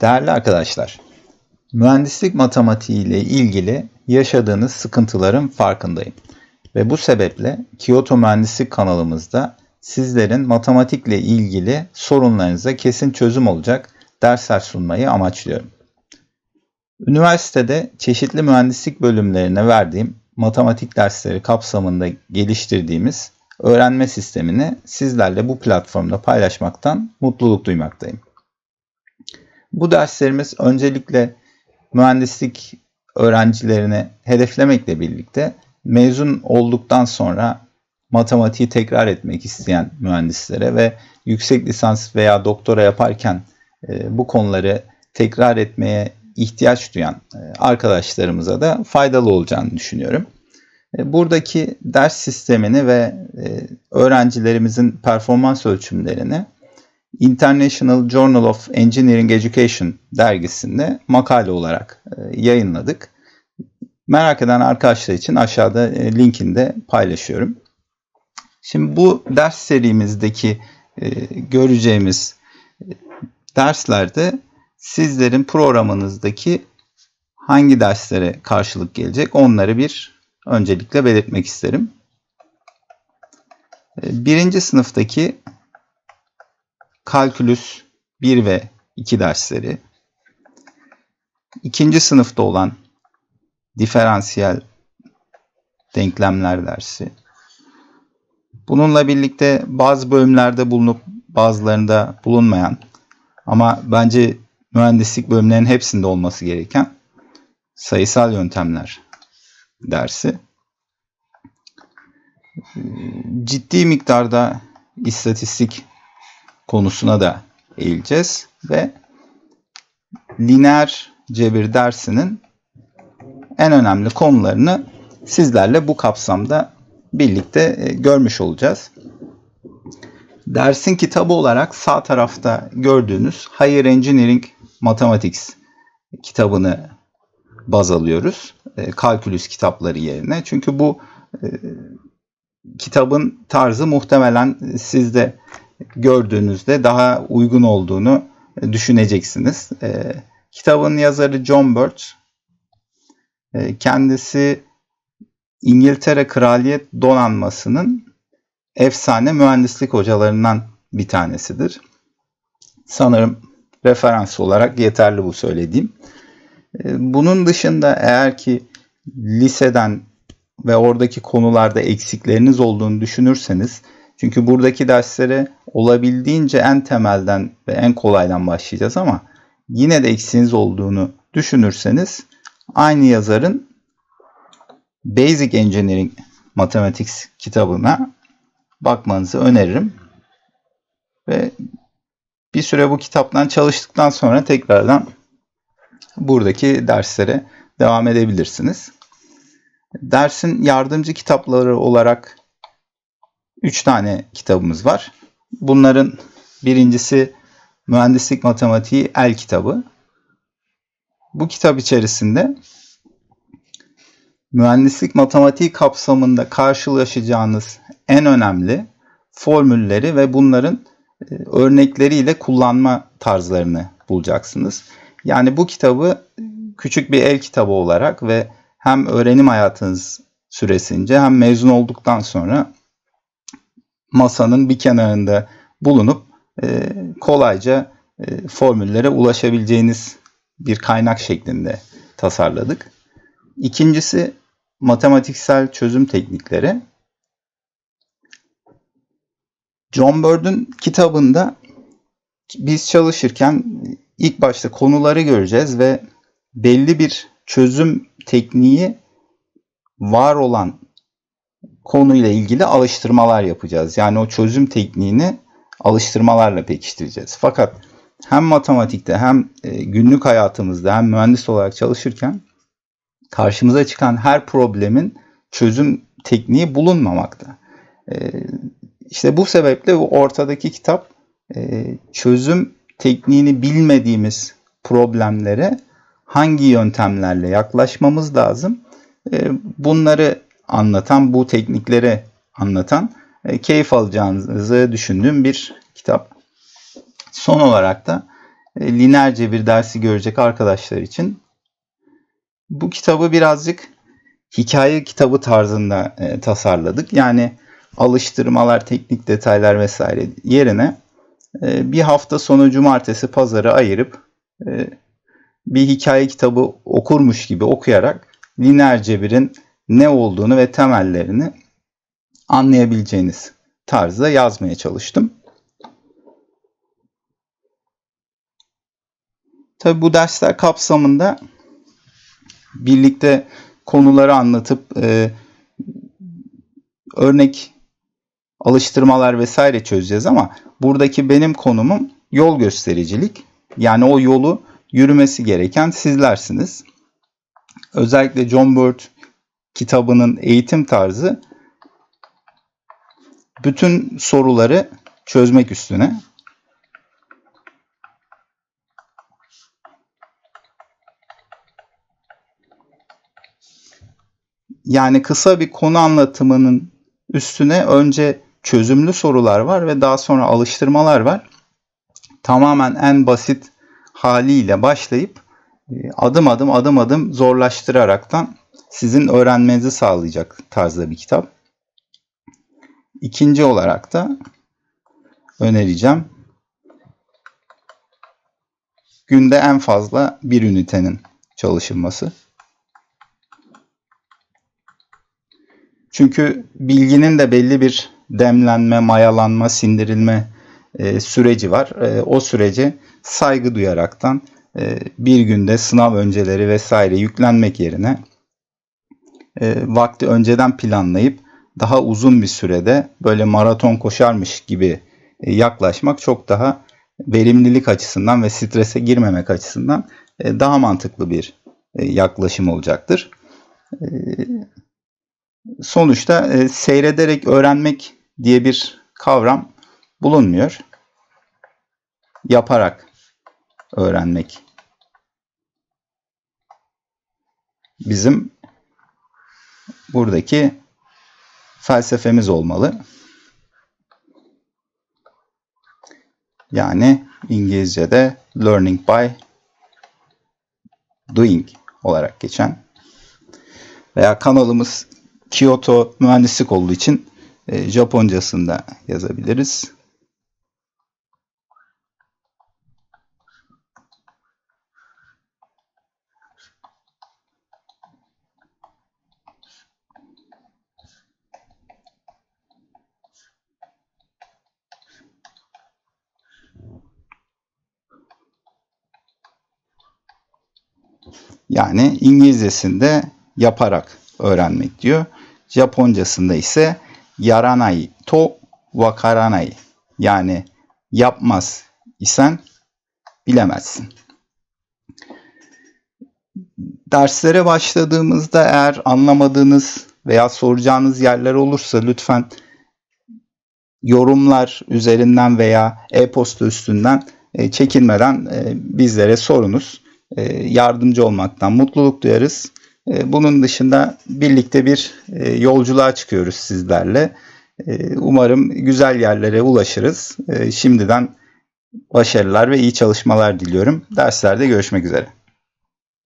Değerli arkadaşlar, mühendislik matematiği ile ilgili yaşadığınız sıkıntıların farkındayım. Ve bu sebeple Kyoto Mühendislik kanalımızda sizlerin matematikle ilgili sorunlarınıza kesin çözüm olacak dersler sunmayı amaçlıyorum. Üniversitede çeşitli mühendislik bölümlerine verdiğim matematik dersleri kapsamında geliştirdiğimiz öğrenme sistemini sizlerle bu platformda paylaşmaktan mutluluk duymaktayım. Bu derslerimiz öncelikle mühendislik öğrencilerini hedeflemekle birlikte mezun olduktan sonra matematiği tekrar etmek isteyen mühendislere ve yüksek lisans veya doktora yaparken e, bu konuları tekrar etmeye ihtiyaç duyan e, arkadaşlarımıza da faydalı olacağını düşünüyorum. E, buradaki ders sistemini ve öğrencilerimizin performans ölçümlerini International Journal of Engineering Education dergisinde makale olarak yayınladık. Merak eden arkadaşlar için aşağıda linkini de paylaşıyorum. Şimdi bu ders serimizdeki göreceğimiz derslerde sizlerin programınızdaki hangi derslere karşılık gelecek onları bir öncelikle belirtmek isterim. Birinci sınıftaki kalkülüs 1 ve 2 dersleri, ikinci sınıfta olan diferansiyel denklemler dersi, bununla birlikte bazı bölümlerde bulunup bazılarında bulunmayan ama bence mühendislik bölümlerinin hepsinde olması gereken sayısal yöntemler dersi. Ciddi miktarda istatistik konusuna da eğileceğiz ve lineer cebir dersinin en önemli konularını sizlerle bu kapsamda birlikte e, görmüş olacağız. Dersin kitabı olarak sağ tarafta gördüğünüz Higher Engineering Mathematics kitabını baz alıyoruz. E, kalkülüs kitapları yerine. Çünkü bu e, kitabın tarzı muhtemelen sizde gördüğünüzde daha uygun olduğunu düşüneceksiniz. E, kitabın yazarı John Birch. E, kendisi İngiltere Kraliyet Donanması'nın efsane mühendislik hocalarından bir tanesidir. Sanırım referans olarak yeterli bu söylediğim. Ee, bunun dışında eğer ki liseden ve oradaki konularda eksikleriniz olduğunu düşünürseniz çünkü buradaki derslere olabildiğince en temelden ve en kolaydan başlayacağız ama yine de eksiğiniz olduğunu düşünürseniz aynı yazarın Basic Engineering Mathematics kitabına bakmanızı öneririm. Ve bir süre bu kitaptan çalıştıktan sonra tekrardan buradaki derslere devam edebilirsiniz. Dersin yardımcı kitapları olarak 3 tane kitabımız var. Bunların birincisi Mühendislik Matematiği El kitabı. Bu kitap içerisinde mühendislik matematiği kapsamında karşılaşacağınız en önemli formülleri ve bunların e, örnekleriyle kullanma tarzlarını bulacaksınız. Yani bu kitabı küçük bir el kitabı olarak ve hem öğrenim hayatınız süresince hem mezun olduktan sonra masanın bir kenarında bulunup e, kolayca e, formüllere ulaşabileceğiniz bir kaynak şeklinde tasarladık. İkincisi matematiksel çözüm teknikleri. John Bird'ün kitabında biz çalışırken ilk başta konuları göreceğiz ve belli bir çözüm tekniği var olan konuyla ilgili alıştırmalar yapacağız. Yani o çözüm tekniğini alıştırmalarla pekiştireceğiz. Fakat hem matematikte hem e, günlük hayatımızda hem mühendis olarak çalışırken karşımıza çıkan her problemin çözüm tekniği bulunmamakta. E, işte bu sebeple bu ortadaki kitap e, çözüm tekniğini bilmediğimiz problemlere hangi yöntemlerle yaklaşmamız lazım bunları anlatan, bu teknikleri anlatan keyif alacağınızı düşündüğüm bir kitap. Son olarak da e, lineer cebir dersi görecek arkadaşlar için bu kitabı birazcık hikaye kitabı tarzında e, tasarladık. Yani alıştırmalar, teknik detaylar vesaire yerine e, bir hafta sonu cumartesi pazarı ayırıp e, bir hikaye kitabı okurmuş gibi okuyarak lineer cebirin ne olduğunu ve temellerini anlayabileceğiniz tarzda yazmaya çalıştım. Tabi bu dersler kapsamında birlikte konuları anlatıp e, örnek alıştırmalar vesaire çözeceğiz ama buradaki benim konumum yol göstericilik. Yani o yolu yürümesi gereken sizlersiniz. Özellikle John Bird kitabının eğitim tarzı bütün soruları çözmek üstüne. Yani kısa bir konu anlatımının üstüne önce çözümlü sorular var ve daha sonra alıştırmalar var. Tamamen en basit haliyle başlayıp e, adım adım adım adım zorlaştıraraktan sizin öğrenmenizi sağlayacak tarzda bir kitap. İkinci olarak da önereceğim. Günde en fazla bir ünitenin çalışılması. Çünkü bilginin de belli bir demlenme, mayalanma, sindirilme e, süreci var. E, o sürece saygı duyaraktan e, bir günde sınav önceleri vesaire yüklenmek yerine e, vakti önceden planlayıp daha uzun bir sürede böyle maraton koşarmış gibi e, yaklaşmak çok daha verimlilik açısından ve strese girmemek açısından e, daha mantıklı bir e, yaklaşım olacaktır. E, sonuçta e, seyrederek öğrenmek diye bir kavram bulunmuyor. Yaparak öğrenmek. Bizim buradaki felsefemiz olmalı. Yani İngilizce'de learning by doing olarak geçen veya kanalımız Kyoto mühendislik olduğu için e, Japoncasında yazabiliriz. Yani İngilizcesinde yaparak öğrenmek diyor. Japoncasında ise yaranai to wakaranai yani yapmaz isen bilemezsin. Derslere başladığımızda eğer anlamadığınız veya soracağınız yerler olursa lütfen yorumlar üzerinden veya e-posta üstünden e, çekinmeden e, bizlere sorunuz. E, yardımcı olmaktan mutluluk duyarız. E, bunun dışında birlikte bir e, yolculuğa çıkıyoruz sizlerle. Umarım güzel yerlere ulaşırız. Şimdiden başarılar ve iyi çalışmalar diliyorum. Derslerde görüşmek üzere.